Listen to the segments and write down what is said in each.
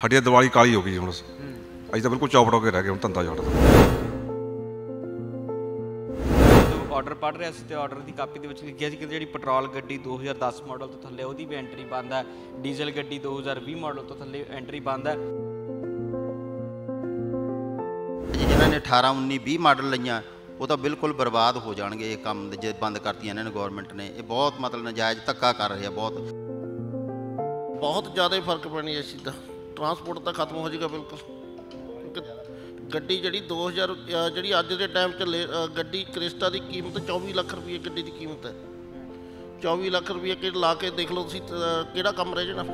ਸਾਡੀ ਤਾਂ ਦੀਵਾਲੀ ਕਾਲੀ ਹੋ ਗਈ ਜੀ ਹੁਣ। ਅਸੀਂ ਤਾਂ ਬਿਲਕੁਲ ਚੌਪੜ ਹੋ ਕੇ ਰਹਿ ਗਏ ਹੁਣ ਧੰਦਾ ਜਦੋਂ ਆਰਡਰ ਪੜ ਰਿਹਾ ਸੀ ਤੇ ਆਰਡਰ ਦੀ ਕਾਪੀ ਦੇ ਵਿੱਚ ਲਿਖਿਆ ਸੀ ਕਿ ਜਿਹੜੀ ਪੈਟਰੋਲ ਗੱਡੀ 2010 ਮਾਡਲ ਤੋਂ ਥੱਲੇ ਉਹਦੀ ਵੀ ਐਂਟਰੀ ਬੰਦ ਹੈ ਡੀਜ਼ਲ ਗੱਡੀ 2020 ਮਾਡਲ ਤੋਂ ਥੱਲੇ ਐਂਟਰੀ ਬੰਦ ਹੈ। ਜਿਨ੍ਹਾਂ ਨੇ 18 19 20 ਮਾਡਲ ਲਈਆਂ ਉਹ ਤਾਂ ਬਿਲਕੁਲ ਬਰਬਾਦ ਹੋ ਜਾਣਗੇ ਇਹ ਕੰਮ ਜੇ ਬੰਦ ਕਰਤੀਆਂ ਇਹਨਾਂ ਨੇ ਗਵਰਨਮੈਂਟ ਨੇ। ਇਹ ਬਹੁਤ ਮਤਲਬ ਨਜਾਇਜ਼ ਧੱਕਾ ਕਰ ਰਹੀ ਹੈ ਬਹੁਤ। ਬਹੁਤ ਜ਼ਿਆਦਾ ਫ਼ਰਕ ਪੈਣੀ ਚੀਜ਼ ਦਾ। ਟਰਾਂਸਪੋਰਟ ਤਾਂ ਖਤਮ ਹੋ ਜਾਏਗਾ ਬਿਲਕੁਲ। ਗੱਡੀ ਜਿਹੜੀ 2000 ਅ, ਜਿਹੜੀ ਅੱਜ ਦੇ ਟਾਈਮ 'ਚ ਗੱਡੀ ਕ੍ਰਿਸਟਾ ਦੀ ਕੀਮਤ 24 ਲੱਖ ਰੁਪਏ ਗੱਡੀ ਦੀ ਕੀਮਤ ਹੈ। 24 ਲੱਖ ਰੁਪਏ ਕਿ ਲਾ ਕੇ ਦੇਖ ਲਓ ਤੁਸੀਂ ਕਿਹੜਾ ਕੰਮ ਰਹਿ ਜਾਣਾ।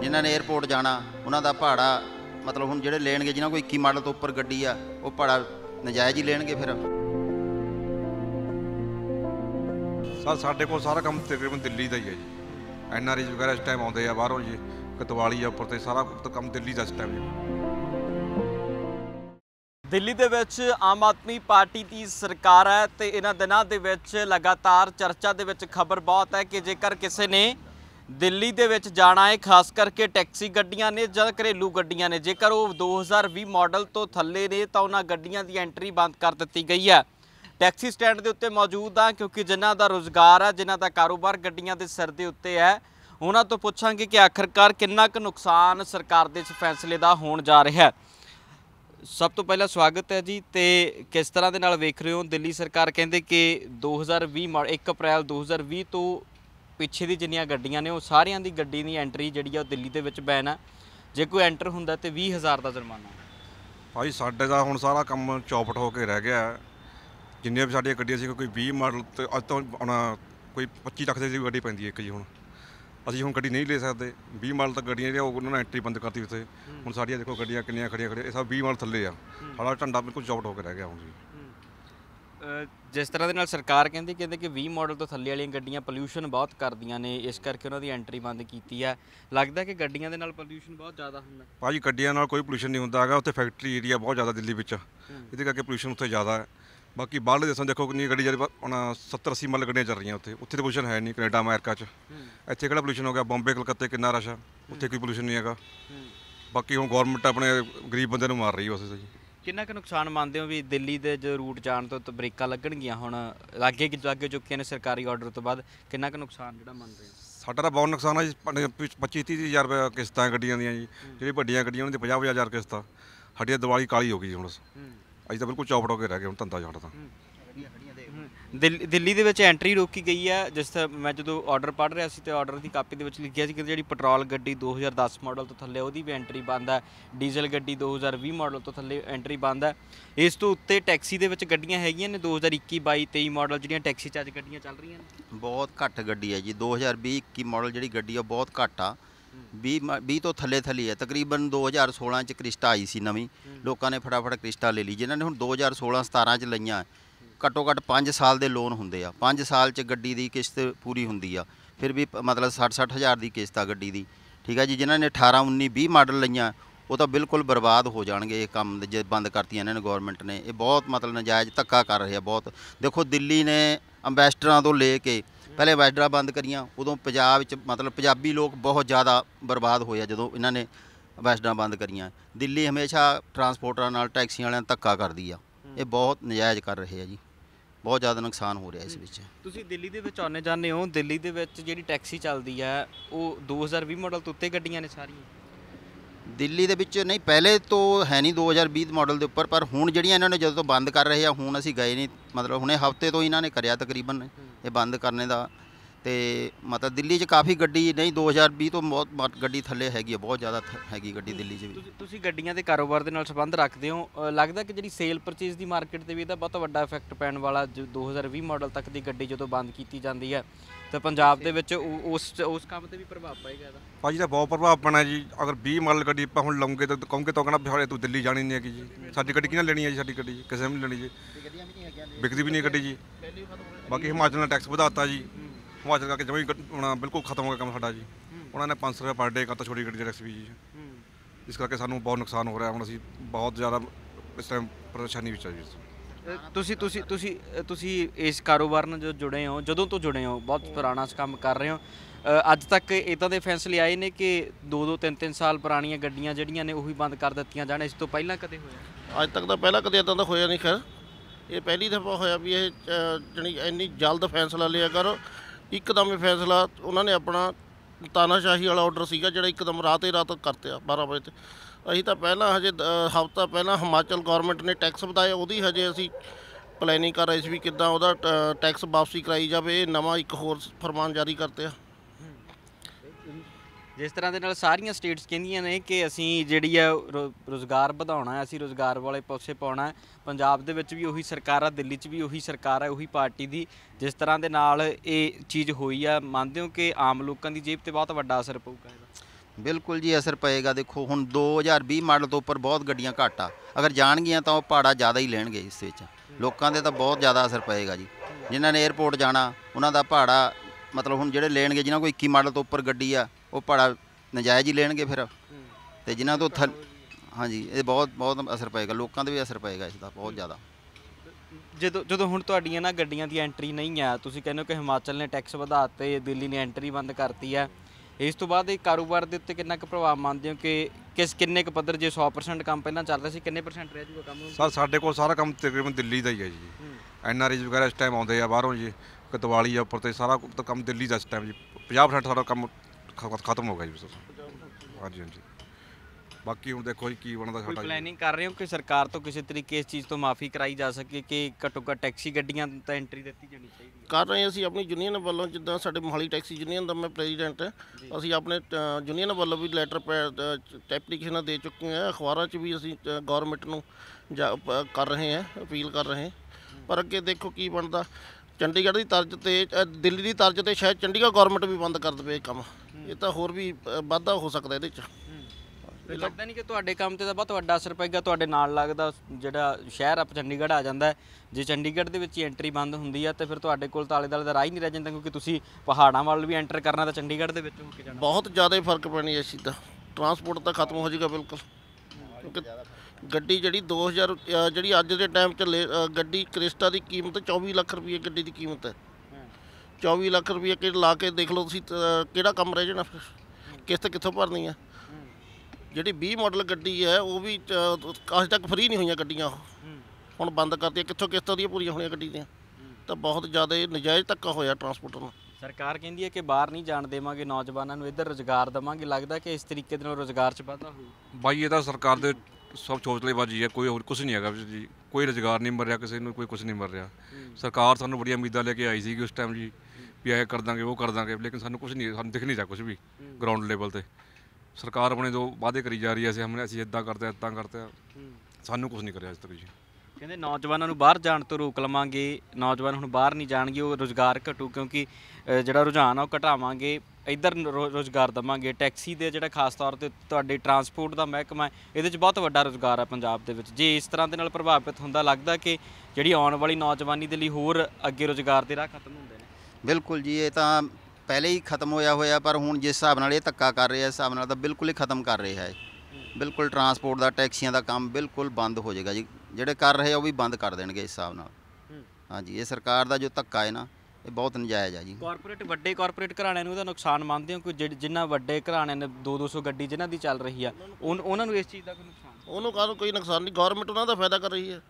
ਜਿਨ੍ਹਾਂ ਨੇ 에어ਪੋਰਟ ਜਾਣਾ ਉਹਨਾਂ ਦਾ ਭਾੜਾ ਮਤਲਬ ਹੁਣ ਜਿਹੜੇ ਲੈਣਗੇ ਜਿਨ੍ਹਾਂ ਕੋਈ 21 ਮਾਡਲ ਤੋਂ ਉੱਪਰ ਗੱਡੀ ਆ ਉਹ ਭਾੜਾ ਨਜਾਇਜ਼ ਹੀ ਲੈਣਗੇ ਫਿਰ। ਸਰ ਸਾਡੇ ਕੋਲ ਸਾਰਾ ਕੰਮ ਤਕਰੀਬਨ ਦਿੱਲੀ ਦਾ ਹੀ ਹੈ ਜੀ। ਐਨ ਆਰ ਵਗੈਰਾ ਇਸ ਟਾਈਮ ਆਉਂਦੇ ਆ ਬਾਹਰੋਂ ਜੀ ਕਿ ਆ ਉੱਪਰ ਤੇ ਸਾਰਾ ਕੰਮ ਦਿੱਲੀ ਦਾ ਇਸ ਟਾਈਮ ਜੀ। ਦਿੱਲੀ ਦੇ ਵਿੱਚ ਆਮ ਆਦਮੀ ਪਾਰਟੀ ਦੀ ਸਰਕਾਰ ਹੈ ਤੇ ਇਹਨਾਂ ਦਿਨਾਂ ਦੇ ਵਿੱਚ ਲਗਾਤਾਰ ਚਰਚਾ ਦੇ ਵਿੱਚ ਖਬਰ ਬਹੁਤ ਹੈ ਕਿ ਜੇਕਰ ਕਿਸੇ ਨੇ ਦਿੱਲੀ ਦੇ ਵਿੱਚ ਜਾਣਾ ਹੈ, ਖਾਸ ਕਰਕੇ ਟੈਕਸੀ ਗੱਡੀਆਂ ਨੇ ਜਾਂ ਘਰੇਲੂ ਗੱਡੀਆਂ ਨੇ, ਜੇਕਰ ਉਹ 2020 ਮਾਡਲ ਤੋਂ ਥੱਲੇ ਨੇ ਤਾਂ ਉਹਨਾਂ ਗੱਡੀਆਂ ਦੀ ਐਂਟਰੀ ਬੰਦ ਕਰ ਦਿੱਤੀ ਗਈ ਹੈ। ਟੈਕਸੀ ਸਟੈਂਡ ਦੇ ਉੱਤੇ ਮੌਜੂਦ ਆ ਕਿਉਂਕਿ ਜਿਨ੍ਹਾਂ ਦਾ ਰੋਜ਼ਗਾਰ ਹੈ ਜਿਨ੍ਹਾਂ ਦਾ ਕਾਰੋਬਾਰ ਗੱਡੀਆਂ ਦੇ ਸਿਰ ਦੇ ਉੱਤੇ ਹੈ, ਉਹਨਾਂ ਤੋਂ ਪੁੱਛਾਂਗੇ ਕਿ ਆਖਰਕਾਰ ਕਿੰਨਾ ਕੁ ਨੁਕਸਾਨ ਸਰਕਾਰ ਦੇ ਇਸ ਫੈਸਲੇ ਦਾ ਹੋਣ ਜਾ ਰਿਹਾ ਹੈ। ਸਭ ਤੋਂ ਪਹਿਲਾਂ ਸਵਾਗਤ ਹੈ ਜੀ ਤੇ ਕਿਸ ਤਰ੍ਹਾਂ ਦੇ ਨਾਲ ਵੇਖ ਰਹੇ ਹੋ? ਦਿੱਲੀ ਸਰਕਾਰ ਕਹਿੰਦੇ ਕਿ 2020 ਮਾ- 1 ਅਪ੍ਰੈਲ 2020 ਤੋਂ ਪਿੱਛੇ ਦੀ ਜਿੰਨੀਆਂ ਗੱਡੀਆਂ ਨੇ, ਉਹ ਸਾਰਿਆਂ ਦੀ ਗੱਡੀ ਦੀ ਐਂਟਰੀ ਜਿਹੜੀ ਆ ਉਹ ਦਿੱਲੀ ਦੇ ਵਿੱਚ ਬੈਨ ਆ। ਜੇ ਕੋਈ ਐਂਟਰ ਹੁੰਦਾ ਤੇ 20000 ਦਾ ਜੁਰਮਾਨਾ। ਭਾਈ ਸਾਡੇ ਦਾ ਹੁਣ ਸਾਰਾ ਕੰਮ ਚੌਪਟ ਹੋ ਕੇ ਰਹਿ ਗਿਆ ਹੈ। ਜਿੰਨੀਆਂ ਵੀ ਸਾਡੀਆਂ ਗੱਡੀਆਂ ਸੀ ਕੋਈ 20 ਮਾਡਲ ਤੇ ਅੱਜ ਤੋਂ ਹੁਣ ਕੋਈ 25 ਲੱਖ ਦੀ ਗੱਡੀ ਪੈਂਦੀ ਹੈ ਇੱਕ ਜੀ ਹੁਣ। ਅਸੀਂ ਹੁਣ ਗੱਡੀ ਨਹੀਂ ਲੈ ਸਕਦੇ। 20 ਮਾਡਲ ਤੱਕ ਗੱਡੀਆਂ ਜਿਹੜੀਆਂ ਉਹ ਉਹਨਾਂ ਨੇ ਐਂਟਰੀ ਬੰਦ ਕਰਤੀ ਉੱਥੇ। ਹੁਣ ਸਾਡੀਆਂ ਦੇਖੋ ਗੱਡੀਆਂ ਕਿੰਨੀਆਂ ਖੜੀਆਂ ਖੜੀਆਂ ਇਹ ਸਭ 20 ਮਾਡਲ ਥੱਲੇ ਆ। ਸਾਡਾ ਝੰਡਾ ਬਿਲਕੁਲ ਚੌਪਟ ਹੋ ਕੇ ਰਹਿ ਗਿਆ ਹੁਣ ਜੀ। ਜਿਸ ਤਰ੍ਹਾਂ ਦੇ ਨਾਲ ਸਰਕਾਰ ਕਹਿੰਦੀ ਕਹਿੰਦੇ ਕਿ 20 ਮਾਡਲ ਤੋਂ ਥੱਲੇ ਵਾਲੀਆਂ ਗੱਡੀਆਂ ਪੋਲਿਊਸ਼ਨ ਬਹੁਤ ਕਰਦੀਆਂ ਨੇ ਇਸ ਕਰਕੇ ਉਹਨਾਂ ਦੀ ਐਂਟਰੀ ਬੰਦ ਕੀਤੀ ਹੈ। ਲੱਗਦਾ ਕਿ ਗੱਡੀਆਂ ਦੇ ਨਾਲ ਪੋਲਿਊਸ਼ਨ ਬਹੁਤ ਜ਼ਿਆਦਾ ਹੁੰਦਾ ਭਾਜੀ ਗੱਡੀਆਂ ਨਾਲ ਕੋਈ ਪੋਲੂਸ਼ਨ ਨਹੀਂ ਹੁੰਦਾ ਹੈਗਾ। ਉੱਥੇ ਫੈਕਟਰੀ ਏਰੀਆ ਬਹੁਤ ਜ਼ਿਆਦਾ ਦਿੱਲੀ ਵਿੱਚ ਇਹਦੇ ਕਰਕੇ ਪੋਲੂਸ਼ਨ ਉੱਥੇ ਜ਼ਿਆਦਾ ਹੈ। ਬਾਕੀ ਬਾਹਰਲੇ ਦੇਸ਼ਾਂ ਦੇਖੋ ਕਿੰਨੀ ਗੱਡੀ ਜਿਹੜੀ ਹੁਣ 70 80 ਮੱਲ ਗੱਡੀਆਂ ਚੱਲ ਰਹੀਆਂ ਉੱਥੇ। ਉੱਥੇ ਤਾਂ ਪੋਲੂਸ਼ਨ ਹੈ ਨਹੀਂ ਕੈਨੇਡਾ ਅਮਰੀਕਾ 'ਚ। ਇੱਥੇ ਕਿਹੜਾ ਪੋਲੂਸ਼ਨ ਹੋ ਗਿਆ? ਬੰਬੇ ਕਲਕੱਤੇ ਕਿੰਨਾ ਰਸ਼ ਆ। ਉੱਥੇ ਕੋਈ ਪੋਲੂਸ਼ਨ ਨਹੀਂ ਹੈਗਾ। ਬਾਕੀ ਹੁਣ ਗਵਰਨਮੈਂਟ ਆਪਣੇ ਗਰੀਬ ਬੰਦੇ ਨੂੰ ਮਾਰ ਰਹੀ ਹੈ ਬਸ ਜੀ। ਕਿੰਨਾ ਕੁ ਨੁਕਸਾਨ ਮੰਨਦੇ ਹੋ ਵੀ ਦਿੱਲੀ ਦੇ ਜੋ ਰੂਟ ਜਾਣ ਤੋਂ ਬ੍ਰੇਕਾਂ ਲੱਗਣਗੀਆਂ? ਹੁਣ ਲਾਗੇ ਕਿ ਲੱਗੇ ਚੁੱਕੀਆਂ ਨੇ ਸਰਕਾਰੀ ਆਰਡਰ ਤੋਂ ਬਾਅਦ ਕਿੰਨਾ ਕੁ ਨੁਕਸਾਨ ਜਿਹੜਾ ਮੰਨਦੇ ਹੋ? ਸਾਡਾ ਤਾਂ ਬਹੁਤ ਨੁਕਸਾਨ ਆ ਜੀ। 25 30 ਹਜ਼ਾਰ ਰੁਪਏ ਕਿਸ਼ਤਾਂ ਗੱਡੀਆਂ ਦੀਆਂ ਜੀ। ਜਿਹੜੀ ਵੱਡੀਆਂ ਗੱਡੀਆਂ ਉਹਨਾਂ ਦੀ 50 ਹਜ਼ਾਰ ਕਿਸ਼ਤਾਂ। ਸਾਡੀ ਦੀਵਾਲੀ ਕਾਲੀ ਹੋ ਗਈ ਹੁਣ। ਅਸੀਂ ਤਾਂ ਬਿਲਕੁਲ ਚੌਪੜ ਹੋ ਕੇ ਰਹਿ ਗਏ ਹੁਣ ਧੰਦਾ ਛੱਡ ਤਾਂ ਦਿੱਲੀ ਦਿੱਲੀ ਦੇ ਵਿੱਚ ਐਂਟਰੀ ਰੋਕੀ ਗਈ ਹੈ ਜਿਸ ਤਰ੍ਹਾਂ ਮੈਂ ਜਦੋਂ ਆਰਡਰ ਪੜ ਰਿਹਾ ਸੀ ਤੇ ਆਰਡਰ ਦੀ ਕਾਪੀ ਦੇ ਵਿੱਚ ਲਿਖਿਆ ਸੀ ਕਿ ਜਿਹੜੀ ਪੈਟਰੋਲ ਗੱਡੀ 2010 ਮਾਡਲ ਤੋਂ ਥੱਲੇ ਉਹਦੀ ਵੀ ਐਂਟਰੀ ਬੰਦ ਹੈ ਡੀਜ਼ਲ ਗੱਡੀ 2020 ਮਾਡਲ ਤੋਂ ਥੱਲੇ ਐਂਟਰੀ ਬੰਦ ਹੈ ਇਸ ਤੋਂ ਉੱਤੇ ਟੈਕਸੀ ਦੇ ਵਿੱਚ ਗੱਡੀਆਂ ਹੈਗੀਆਂ ਨੇ 2021 22 23 ਮਾਡਲ ਜਿਹੜੀਆਂ ਟੈਕਸੀ ਚ ਅੱਜ ਗੱਡੀਆਂ ਚੱਲ ਰਹੀਆਂ ਨੇ। ਬਹੁਤ ਘੱਟ ਗੱਡੀ ਹੈ ਜੀ 2020 21 ਮਾਡਲ ਜਿਹੜੀ ਗੱਡੀ ਆ ਬਹੁਤ ਘੱਟ ਆ। 20 ਮ- 20 ਤੋਂ ਥੱਲੇ ਥੱਲੇ ਹੈ। ਤਕਰੀਬਨ 2016 ਚ ਕ੍ਰਿਸਟਾ ਆਈ ਸੀ ਨਵੀਂ। ਲੋਕਾਂ ਨੇ ਫਟਾਫਟ ਕ੍ਰਿਸਟਾ ਲੈ ਲਈ। ਜਿਨ੍ਹਾਂ ਨੇ ਹੁਣ 2016 17 ਚ ਲਈਆਂ ਘੱਟੋ ਘੱਟ 5 ਸਾਲ ਦੇ ਲੋਨ ਹੁੰਦੇ ਆ। 5 ਸਾਲ ਚ ਗੱਡੀ ਦੀ ਕਿਸ਼ਤ ਪੂਰੀ ਹੁੰਦੀ ਆ। ਫਿਰ ਵੀ ਮਤਲਬ 60 60 ਹਜ਼ਾਰ ਦੀ ਕਿਸ਼ਤ ਆ ਗੱਡੀ ਦੀ। ਠੀਕ ਆ ਜੀ ਜਿਨ੍ਹਾਂ ਨੇ 18 19 20 ਮਾਡਲ ਲਈਆਂ ਉਹ ਤਾਂ ਬਿਲਕੁਲ ਬਰਬਾਦ ਹੋ ਜਾਣਗੇ ਇਹ ਕੰਮ ਜੇ ਬੰਦ ਕਰਤੀਆਂ ਇਹਨਾਂ ਨੇ ਗਵਰਨਮੈਂਟ ਨੇ। ਇਹ ਬਹੁਤ ਮਤਲਬ ਨਜਾਇਜ਼ ਧੱਕਾ ਕਰ ਰਹੇ ਆ ਬਹੁਤ। ਦੇਖੋ ਦਿੱਲੀ ਨੇ ਅੰਬੈਸਡਰਾਂ ਤੋਂ ਲੈ ਕੇ ਪਹਿਲੇ ਅੰਬੈਸਡਰਾਂ ਬੰਦ ਕਰੀਆਂ ਉਦੋਂ ਪੰਜਾਬ ਵਿੱਚ ਮਤਲਬ ਪੰਜਾਬੀ ਲੋਕ ਬਹੁਤ ਜ਼ਿਆਦਾ ਬਰਬਾਦ ਹੋਏ ਆ ਜਦੋਂ ਇਹਨਾਂ ਨੇ ਅੰਬੈਸਡਰਾਂ ਬੰਦ ਕਰੀਆਂ। ਦਿੱਲੀ ਹਮੇਸ਼ਾ ਟਰਾਂਸਪੋਰਟਰਾਂ ਨਾਲ ਟੈਕਸੀਆਂ ਵਾਲਿਆਂ ਧੱਕਾ ਕਰਦੀ ਆ। ਇਹ ਬਹੁਤ ਨਜਾਇਜ਼ ਕਰ ਰਹੇ ਆ ਜੀ। ਬਹੁਤ ਜ਼ਿਆਦਾ ਨੁਕਸਾਨ ਹੋ ਰਿਹਾ ਇਸ ਵਿੱਚ। ਤੁਸੀਂ ਦਿੱਲੀ ਦੇ ਵਿੱਚ ਆਉਣੇ ਜਾਂਦੇ ਹੋ। ਦਿੱਲੀ ਦੇ ਵਿੱਚ ਜਿਹੜੀ ਟੈਕਸੀ ਚੱਲਦੀ ਹੈ ਉਹ 2020 ਮਾਡਲ ਤੋਂ ਉੱਤੇ ਗੱਡੀਆਂ ਨੇ ਸਾਰੀਆਂ। ਦਿੱਲੀ ਦੇ ਵਿੱਚ ਨਹੀਂ ਪਹਿਲੇ ਤੋਂ ਹੈ ਨਹੀਂ 2020 ਮਾਡਲ ਦੇ ਉੱਪਰ ਪਰ ਹੁਣ ਜਿਹੜੀਆਂ ਇਹਨਾਂ ਨੇ ਜਦੋਂ ਤੋਂ ਬੰਦ ਕਰ ਰਹੇ ਆ ਹੁਣ ਅਸੀਂ ਗਏ ਨਹੀਂ ਮਤਲਬ ਹੁਣੇ ਹਫ਼ਤੇ ਤੋਂ ਇਹਨਾਂ ਨੇ ਕਰਿਆ ਤਕਰੀਬਨ ਇਹ ਬੰਦ ਕਰਨੇ ਦਾ। ਤੇ ਮਤਲਬ ਦਿੱਲੀ 'ਚ ਕਾਫੀ ਗੱਡੀ ਨਹੀਂ 2020 ਤੋਂ ਬਹੁਤ ਗੱਡੀ ਥੱਲੇ ਹੈਗੀ ਆ ਬਹੁਤ ਜ਼ਿਆਦਾ ਹੈਗੀ ਗੱਡੀ ਦਿੱਲੀ 'ਚ ਵੀ। ਤੁਸੀਂ ਗੱਡੀਆਂ ਦੇ ਕਾਰੋਬਾਰ ਦੇ ਨਾਲ ਸੰਬੰਧ ਰੱਖਦੇ ਹੋ ਲੱਗਦਾ ਕਿ ਜਿਹੜੀ ਸੇਲ ਪਰਚੇਸ ਦੀ ਮਾਰਕੀਟ ਤੇ ਵੀ ਇਹਦਾ ਬਹੁਤ ਵੱਡਾ ਇਫੈਕਟ ਪੈਣ ਵਾਲਾ ਜੋ 2020 ਮਾਡਲ ਤੱਕ ਦੀ ਗੱਡੀ ਜਦੋਂ ਬੰਦ ਕੀਤੀ ਜਾਂਦੀ ਹੈ ਤਾਂ ਪੰਜਾਬ ਦੇ ਵਿੱਚ ਉਹ- ਉਸ ਉਸ ਕੰਮ ਤੇ ਵੀ ਪ੍ਰਭਾਵ ਪਏਗਾ ਇਹਦਾ। ਭਾਜੀ ਦਾ ਬਹੁਤ ਪ੍ਰਭਾਵ ਪੈਣਾ ਜੀ। ਅਗਰ 20 ਮਾਡਲ ਗੱਡੀ ਆਪਾਂ ਹੁਣ ਲਵਾਂਗੇ ਤਾਂ ਕਹੋਗੇ ਤਾਂ ਕਹਿਣਾ ਹਾਲੇ ਤੂੰ ਦਿੱਲੀ ਜਾਣੀ ਨਹੀਂ ਹੈਗੀ ਜੀ। ਸਾਡੀ ਗੱਡੀ ਕਿਹਨਾਂ ਲੈਣੀ ਹੈ ਜੀ ਸਾਡੀ ਗੱਡੀ ਜੀ? ਕਿਸੇ ਨੇ ਨਹੀਂ ਲੈਣੀ ਜੀ। ਵਿਕਦੀ ਵੀ ਨਹੀਂ ਗੱਡੀ ਜੀ। ਬਾਕੀ ਹਿਮਾਚਲ ਨੇ ਟੈਕਸ ਵਧਾਤਾ ਜੀ। ਹਿਮਾਚਲ ਕਰਕੇ ਜਮਾਂ ਹੀ ਹੁਣ ਬਿਲਕੁਲ ਖਤਮ ਹੋ ਗਿਆ ਕੰਮ ਸਾਡਾ ਜੀ। ਉਹਨਾਂ ਨੇ 500 ਰੁਪਏ ਪਰ ਡੇ ਕਰਤਾ ਛੋਟੀ ਗੱਡੀ ਦਾ ਟੈਕਸ ਵੀ ਜੀ। ਇਸ ਕਰਕੇ ਸਾਨੂੰ ਬਹੁਤ ਨੁਕਸਾਨ ਹੋ ਰਿਹਾ। ਹੁਣ ਅਸੀਂ ਬਹੁਤ ਜ਼ਿਆਦਾ ਇਸ ਟਾਈਮ ਪਰੇਸ਼ਾਨੀ ਵਿੱਚ ਆ ਜੀ। ਤੁਸੀਂ ਤੁਸੀਂ ਤੁਸੀਂ ਤੁਸੀਂ ਇਸ ਕਾਰੋਬਾਰ ਨਾਲ ਜੋ ਜੁੜੇ ਹੋ ਜਦੋਂ ਤੋਂ ਜੁੜੇ ਹੋ ਬਹੁਤ ਪੁਰਾਣਾ ਕੰਮ ਕਰ ਰਹੇ ਹੋ। ਅੱਜ ਤੱਕ ਇਦਾਂ ਦੇ ਫੈਸਲੇ ਆਏ ਨੇ ਕਿ 2-2 3-3 ਸਾਲ ਪੁਰਾਣੀਆਂ ਗੱਡੀਆਂ ਜਿਹੜੀਆਂ ਨੇ ਉਹੀ ਬੰਦ ਕਰ ਦਿੱਤੀਆਂ ਜਾਣ ਇਸ ਤੋਂ ਪਹਿਲਾਂ ਕਦੇ ਹੋਇਆ? ਅੱਜ ਤੱਕ ਤਾਂ ਪਹਿਲਾਂ ਕਦੇ ਇਦਾਂ ਦਾ ਹੋਇਆ ਨਹੀਂ ਖੈਰ। ਇਹ ਪਹਿਲੀ ਦਫਾ ਹੋਇਆ ਵੀ ਇਹ ਜਾਣੀ ਇੰਨੀ ਜਲਦ ਫੈਸਲਾ ਲਿਆ ਕਰ। ਇੱਕਦਮ ਇਹ ਫੈਸਲਾ ਉਹਨਾਂ ਨੇ ਆਪਣਾ ਤਾਨਾਸ਼ਾਹੀ ਵਾਲਾ ਆਰਡਰ ਸੀਗਾ ਜਿਹੜਾ ਇੱਕਦਮ ਰਾਤ ਹੀ ਰਾਤ ਕਰਤੇ 12 ਵਜੇ ਤੇ। ਅਸੀਂ ਤਾਂ ਪਹਿਲਾਂ ਹਜੇ ਹਫਤਾ ਪਹਿਲਾਂ ਹਿਮਾਚਲ ਗਵਰਨਮੈਂਟ ਨੇ ਟੈਕਸ ਵਧਾਇਆ, ਉਹਦੀ ਹਜੇ ਅਸੀਂ ਪਲੈਨਿੰਗ ਕਰ ਰਹੇ ਸੀ ਵੀ ਕਿੱਦਾਂ ਉਹਦਾ ਟੈਕਸ ਵਾਪਸੀ ਕਰਾਈ ਜਾਵੇ, ਇਹ ਨਵਾਂ ਇੱਕ ਹੋਰ ਫਰਮਾਨ ਜਾਰੀ ਕਰਤੇ ਆ ਜਿਸ ਤਰ੍ਹਾਂ ਦੇ ਨਾਲ ਸਾਰੀਆਂ ਸਟੇਟਸ ਕਹਿੰਦੀਆਂ ਨੇ ਕਿ ਅਸੀਂ ਜਿਹੜੀ ਹੈ ਰੋ- ਰੋਜ਼ਗਾਰ ਵਧਾਉਣਾ ਹੈ, ਅਸੀਂ ਰੋਜ਼ਗਾਰ ਵਾਲੇ ਪਾਸੇ ਪਾਉਣਾ ਪੰਜਾਬ ਦੇ ਵਿੱਚ ਵੀ ਉਹੀ ਸਰਕਾਰ ਆ, ਦਿੱਲੀ 'ਚ ਵੀ ਉਹੀ ਸਰਕਾਰ ਹੈ ਉਹੀ ਪਾਰਟੀ ਦੀ। ਜਿਸ ਤਰ੍ਹਾਂ ਦੇ ਨਾਲ ਇਹ ਚੀਜ਼ ਹੋਈ ਆ, ਮੰਨਦੇ ਹੋ ਕਿ ਆਮ ਲੋਕਾਂ ਦੀ ਜੇਬ ਤੇ ਬਹੁਤ ਵੱਡਾ ਅਸਰ ਪਊਗਾ ਇਹਦਾ? ਬਿਲਕੁਲ ਜੀ, ਅਸਰ ਪਏਗਾ। ਦੇਖੋ, ਹੁਣ 2020 ਮਾਡਲ ਤੋਂ ਉੱਪਰ ਬਹੁਤ ਗੱਡੀਆਂ ਘੱਟ ਆ। ਅਗਰ ਜਾਣਗੀਆਂ ਤਾਂ ਉਹ ਭਾੜਾ ਜ਼ਿਆਦਾ ਹੀ ਲੈਣਗੇ ਇਸ ਵਿੱਚ। ਲੋਕਾਂ ਦੇ ਤਾਂ ਬਹੁਤ ਜ਼ਿਆਦਾ ਅਸਰ ਪਏਗਾ ਜੀ। ਜਿਨ੍ਹਾਂ ਨੇ 에ਅਰਪੋਰਟ ਜਾਣਾ, ਉਹਨਾਂ ਦਾ ਭਾੜਾ ਮਤਲਬ ਹੁਣ ਜਿਹੜੇ ਲੈਣਗੇ, ਜਿਨ੍ਹਾਂ ਕੋਈ 21 ਮਾਡਲ ਤੋਂ ਉੱਪਰ ਗੱਡੀ ਆ, ਉਹ ਭਾੜਾ ਨਜਾਇਜ਼ ਹੀ ਲੈਣਗੇ ਫਿਰ। ਤੇ ਜਿਨ੍ਹਾਂ ਤੋਂ ਥੱਲ ਹਾਂਜੀ, ਇਹ ਬਹੁਤ ਬਹੁਤ ਅਸਰ ਪਏਗਾ। ਲੋਕਾਂ ਤੇ ਵੀ ਅਸਰ ਪਏਗਾ ਇਸ ਦਾ ਬਹੁਤ ਜ਼ਿਆਦਾ। ਜਦੋਂ ਜਦੋਂ ਹੁਣ ਤੁਹਾਡੀਆਂ ਨਾ ਗੱਡੀਆਂ ਦੀ ਐਂਟਰੀ ਨਹੀਂ ਆ, ਤੁਸੀਂ ਕਹਿੰਦੇ ਹੋ ਕਿ ਹਿਮਾਚਲ ਨੇ ਟੈਕਸ ਵਧਾਤੇ ਦਿੱਲੀ ਨੇ ਐਂਟਰੀ ਬੰਦ ਕਰਤੀ ਹੈ ਇਸ ਤੋਂ ਬਾਅਦ ਇਹ ਕਾਰੋਬਾਰ ਦੇ ਉੱਤੇ ਕਿੰਨਾ ਕੁ ਪ੍ਰਭਾਵ ਮੰਨਦੇ ਹੋ ਕਿ ਕਿਸ ਕਿੰਨੇ ਕੁ ਪੱਧਰ ਜੇ 100% ਕੰਮ ਪਹਿਲਾਂ ਚੱਲ ਰਿਹਾ ਸੀ ਕਿੰਨੇ ਪਰਸੈਂਟ ਰਹਿ ਜਾਊਗਾ ਕੰਮ ਸਰ ਸਾਡੇ ਕੋਲ ਸਾਰਾ ਕੰਮ ਤਕਰੀਬਨ ਦਿੱਲੀ ਦਾ ਹੀ ਹੈ ਜੀ। ਐਨ ਆਰ ਆਈਜ਼ ਵਗੈਰਾ ਇਸ ਟਾਈਮ ਆਉਂਦੇ ਆ ਬਾਹਰੋਂ ਜੀ। ਕਿ ਦੀਵਾਲੀ ਆ ਉੱਪਰ ਤੇ ਸਾਰਾ ਕੰਮ ਦਿੱਲੀ ਦਾ ਇਸ ਟਾਈਮ ਜੀ। 50% ਸਾਡਾ ਕੰਮ ਖਤਮ ਹੋ ਗਿਆ ਜੀ। ਹਾਂਜੀ ਹਾਂਜੀ। ਬਾਕੀ ਹੁਣ ਦੇਖੋ ਜੀ ਕੀ ਬਣਦਾ ਕੋਈ ਸਾਡਾ ਜੀ। ਪਲੈਨਿੰਗ ਕਰ ਰਹੇ ਹੋ ਕਿ ਸਰਕਾਰ ਤੋਂ ਕਿਸੇ ਤਰੀਕੇ ਇਸ ਚੀਜ਼ ਤੋਂ ਮਾਫੀ ਕਰਾਈ ਜਾ ਸਕੇ ਕਿ ਘੱਟੋ ਘੱਟ ਟੈਕਸੀ ਗੱਡੀਆਂ ਨੂੰ ਤਾਂ ਐਂਟਰੀ ਦਿੱਤੀ ਜਾਣੀ ਚਾਹੀਦੀ ਹੈ? ਕਰ ਰਹੇ ਹਾਂ ਅਸੀਂ ਆਪਣੀ ਯੂਨੀਅਨ ਵੱਲੋਂ ਜਿੱਦਾਂ ਸਾਡੇ ਮੋਹਾਲੀ ਟੈਕਸੀ ਯੂਨੀਅਨ ਦਾ ਮੈਂ ਪ੍ਰੈਜ਼ੀਡੈਂਟ ਹਾਂ। ਅਸੀਂ ਆਪਣੇ ਯੂਨੀਅਨ ਵੱਲੋਂ ਵੀ ਲੈਟਰ ਐਪਲੀਕੇਸ਼ਨਾਂ ਦੇ ਚੁੱਕੇ ਹਾਂ। ਅਖਬਾਰਾਂ 'ਚ ਵੀ ਅਸੀਂ ਗਵਰਨਮੈਂਟ ਨੂੰ ਜਾ- ਪ- ਕਰ ਰਹੇ ਹਾਂ ਅਪੀਲ ਕਰ ਰਹੇ ਹਾਂ। ਪਰ ਅੱਗੇ ਦੇਖੋ ਕੀ ਬਣਦਾ। ਚੰਡੀਗੜ੍ਹ ਦੀ ਤਰਜ਼ ਤੇ ਅ, ਦਿੱਲੀ ਦੀ ਤਰਜ਼ ਤੇ ਸ਼ਾਇਦ ਚੰਡੀਗੜ੍ਹ ਗਵਰਨਮੈਂਟ ਵੀ ਬੰਦ ਕਰ ਦੇਵੇ ਇਹ ਕੰਮ। ਇਹ ਤਾਂ ਹੋਰ ਵੀ ਅ, ਵਾਧਾ ਹੋ ਸਕਦਾ ਇਹਦੇ 'ਚ। ਲੱਗਦਾ ਨਹੀਂ ਕਿ ਤੁਹਾਡੇ ਕੰਮ ਤੇ ਤਾਂ ਬਹੁਤ ਵੱਡਾ ਅਸਰ ਪਏਗਾ ਤੁਹਾਡੇ ਨਾਲ ਲੱਗਦਾ ਜਿਹੜਾ ਸ਼ਹਿਰ ਆ ਚੰਡੀਗੜ੍ਹ ਆ ਜਾਂਦਾ ਜੇ ਚੰਡੀਗੜ੍ਹ ਦੇ ਵਿੱਚ ਹੀ ਐਂਟਰੀ ਬੰਦ ਹੁੰਦੀ ਆ ਤੇ ਫਿਰ ਤੁਹਾਡੇ ਕੋਲ ਤਾਲੇ ਦਾਲੇ ਦਾ ਰਾਹ ਹੀ ਨਹੀਂ ਰਹਿ ਜਾਂਦਾ ਕਿਉਂਕਿ ਤੁਸੀਂ ਪਹਾੜਾਂ ਵੱਲ ਵੀ ਐਂਟਰ ਕਰਨਾ ਤਾਂ ਚੰਡੀਗੜ੍ਹ ਦੇ ਵਿੱਚ ਹੋ ਕੇ ਜਾਣਾ। ਬਹੁਤ ਜ਼ਿਆਦਾ ਫ਼ਰਕ ਪੈਣੀ ਇਸ ਚੀਜ਼ ਦਾ। ਟਰਾਂਸਪੋਰਟ ਤਾਂ ਖਤਮ ਹੋ ਜਾਏਗਾ ਬਿਲਕੁਲ। ਗੱਡੀ ਜਿਹੜੀ 2000 ਅ, ਜਿਹੜੀ ਅੱਜ ਦੇ ਟਾਈਮ 'ਚ ਅ, ਗੱਡੀ ਕ੍ਰਿਸਟਾ ਦੀ ਕੀਮਤ 24 ਲੱਖ ਰੁਪਏ ਗੱਡੀ ਦੀ ਕੀਮਤ ਹੈ। 24 ਲੱਖ ਰੁਪਏ ਕਿ ਲਾ ਕੇ ਦੇਖ ਲਓ ਤੁਸੀਂ ਕਿਹੜਾ ਕੰਮ ਰਹਿ ਜਾਣਾ ਫਿਰ? ਕਿਸ਼ਤ ਕਿੱਥੋਂ ਭਰਨੀ ਆ? ਜਿਹੜੀ 20 ਮਾਡਲ ਗੱਡੀ ਹੈ ਉਹ ਵੀ ਅੱਜ ਤੱਕ ਫ੍ਰੀ ਨਹੀਂ ਹੋਈਆਂ ਗੱਡੀਆਂ ਉਹ। ਹੁਣ ਬੰਦ ਕਰਤੀਆਂ ਕਿੱਥੋਂ ਕਿਸ਼ਤਾਂ ਦੀਆਂ ਪੂਰੀਆਂ ਹੋਣੀਆਂ ਗੱਡੀ ਦੀਆਂ ਤਾਂ ਬਹੁਤ ਜ਼ਿਆਦਾ ਨਜਾਇਜ਼ ਧੱਕਾ ਹੋਇਆ ਟਰਾਂਸਪੋਰਟਰ ਨੂੰ। ਸਰਕਾਰ ਕਹਿੰਦੀ ਹੈ ਕਿ ਬਾਹਰ ਨਹੀਂ ਜਾਣ ਦੇਵਾਂਗੇ ਨੌਜਵਾਨਾਂ ਨੂੰ ਇੱਧਰ ਰੋਜ਼ਗਾਰ ਦੇਵਾਂਗੇ। ਲੱਗਦਾ ਕਿ ਇਸ ਤਰੀਕੇ ਦੇ ਨਾਲ ਰੋਜ਼ਗਾਰ 'ਚ ਵਾਧਾ ਹੋਊ। ਬਾਈ ਇਹ ਤਾਂ ਸਰਕਾਰ ਦੇ ਸਭ ਚੋਚਲੇਬਾਜ਼ੀ ਹੈ ਕੋਈ ਹੋਰ ਕੁਝ ਨਹੀਂ ਹੈਗਾ। ਜੀ ਕੋਈ ਰੁਜ਼ਗਾਰ ਨਹੀਂ ਮਿਲ ਰਿਹਾ ਕਿਸੇ ਨੂੰ ਕੋਈ ਕੁਝ ਨਹੀਂ ਮਿਲ ਰਿਹਾ। ਸਰਕਾਰ ਸਾਨੂੰ ਬੜੀਆਂ ਉਮੀਦਾਂ ਲੈ ਕੇ ਆਈ ਸੀਗੀ ਉਸ ਟਾਈਮ ਜੀ ਵੀ ਇਹ ਕਰ ਦਾਂਗੇ ਉਹ ਕਰ ਦਾਂਗੇ ਲੇਕਿਨ ਸਾਨੂੰ ਕੁਝ ਨਹੀਂ ਸਾਨੂੰ ਦਿਖ ਨਹੀਂ ਰਿਹਾ ਕੁਝ ਵੀ ਗਰਾਊਂਡ ਲੈਵਲ ਤੇ। ਸਰਕਾਰ ਆਪਣੇ ਜੋ ਵਾਅਦੇ ਕਰੀ ਜਾ ਰਹੀ ਹੈ ਅਸੀਂ ਹਮਨੇ ਅਸੀਂ ਇਦਾਂ ਕਰਦੇ ਇਦਾਂ ਕਰਦੇ ਹਾਂ। ਸਾਨੂੰ ਕੁਝ ਨਹੀਂ ਕਰਿਆ ਅੱਜ ਤੱਕ ਜੀ ਕਹਿੰਦੇ ਨੌਜਵਾਨਾਂ ਨੂੰ ਬਾਹਰ ਜਾਣ ਤੋਂ ਰੋਕ ਲਵਾਂਗੇ ਨੌਜਵਾਨ ਹੁਣ ਬਾਹਰ ਨਹੀਂ ਜਾਣਗੇ ਉਹ ਰੋਜ਼ਗਾਰ ਘਟੂ ਕਿਉਂਕਿ ਜਿਹੜਾ ਰੁਝਾਨ ਆ ਉਹ ਘਟਾਵਾਂਗੇ ਇੱਧਰ ਰੋਜ਼ਗਾਰ ਦਵਾਂਗੇ। ਟੈਕਸੀ ਦੇ ਜਿਹੜਾ ਖਾਸ ਤੌਰ ਤੇ ਤੁਹਾਡੇ ਟਰਾਂਸਪੋਰਟ ਦਾ ਮਹਿਕਮਾ ਹੈ, ਇਹਦੇ 'ਚ ਬਹੁਤ ਵੱਡਾ ਰੋਜ਼ਗਾਰ ਹੈ ਪੰਜਾਬ ਦੇ ਵਿੱਚ। ਜੇ ਇਸ ਤਰ੍ਹਾਂ ਦੇ ਨਾਲ ਪ੍ਰਭਾਵਿਤ ਹੁੰਦਾ ਲੱਗਦਾ ਕਿ ਜਿਹੜੀ ਆਉਣ ਵਾਲੀ ਨੌਜਵਾਨੀ ਦੇ ਲਈ ਹੋਰ ਅੱਗੇ ਰੋਜ਼ਗਾਰ ਦੇ ਰਾਹ ਖਤਮ ਹੁੰਦੇ ਨੇ। ਬਿਲਕੁਲ ਜੀ ਇਹ ਤਾਂ ਪਹਿਲੇ ਹੀ ਖਤਮ ਹੋਇਆ ਹੋਇਆ ਪਰ ਹੁਣ ਜਿਸ ਹਿਸਾਬ ਨਾਲ ਇਹ ਧੱਕਾ ਕਰ ਰਿਹਾ ਇਸ ਹਿਸਾਬ ਨਾਲ ਤਾਂ ਬਿਲਕੁਲ ਹੀ ਖਤਮ ਕਰ ਰਿਹਾ ਹੈ। ਬਿਲਕੁਲ ਟਰਾਂਸਪੋਰਟ ਦਾ ਟੈਕਸੀਆਂ ਦਾ ਕੰਮ ਬਿਲਕੁਲ ਬੰਦ ਹੋ ਜਾਏਗਾ ਜੀ। ਜਿਹੜੇ ਕਰ ਰਹੇ ਆ ਉਹ ਵੀ ਬੰਦ ਕਰ ਦੇਣਗੇ ਇਸ ਹਿਸਾਬ ਨਾਲ। ਹਾਂਜੀ ਇਹ ਸਰਕਾਰ ਦਾ ਜੋ ਧੱਕਾ ਹੈ ਨਾ ਇਹ ਬਹੁਤ ਨਜਾਇਜ਼ ਹੈ ਜੀ। ਕਾਰਪੋਰੇਟ ਵੱਡੇ ਕਾਰਪੋਰੇਟ ਘਰਾਣਿਆਂ ਨੂੰ ਇਹਦਾ ਨੁਕਸਾਨ ਮੰਨਦੇ ਹੋ? ਕਿ ਜਿਹੜੇ- ਜਿਨ੍ਹਾਂ ਵੱਡੇ ਘਰਾਣਿਆਂ ਨੇ 2-200 ਗੱਡੀ ਜਿਨ੍ਹਾਂ ਦੀ ਚੱਲ ਰਹੀ ਆ ਉਹਨਾਂ ਨੂੰ ਇਸ ਚੀਜ਼ ਦਾ ਕੋਈ ਨੁਕਸਾਨ? ਉਹਨੂੰ ਕਾਹਨੂੰ ਕੋਈ ਨੁਕਸਾਨ ਨਹੀਂ ਗਵਰਨਮੈਂਟ ਉਹਨਾਂ ਦਾ ਫਾਇਦਾ ਕਰ ਰਹੀ ਹੈ।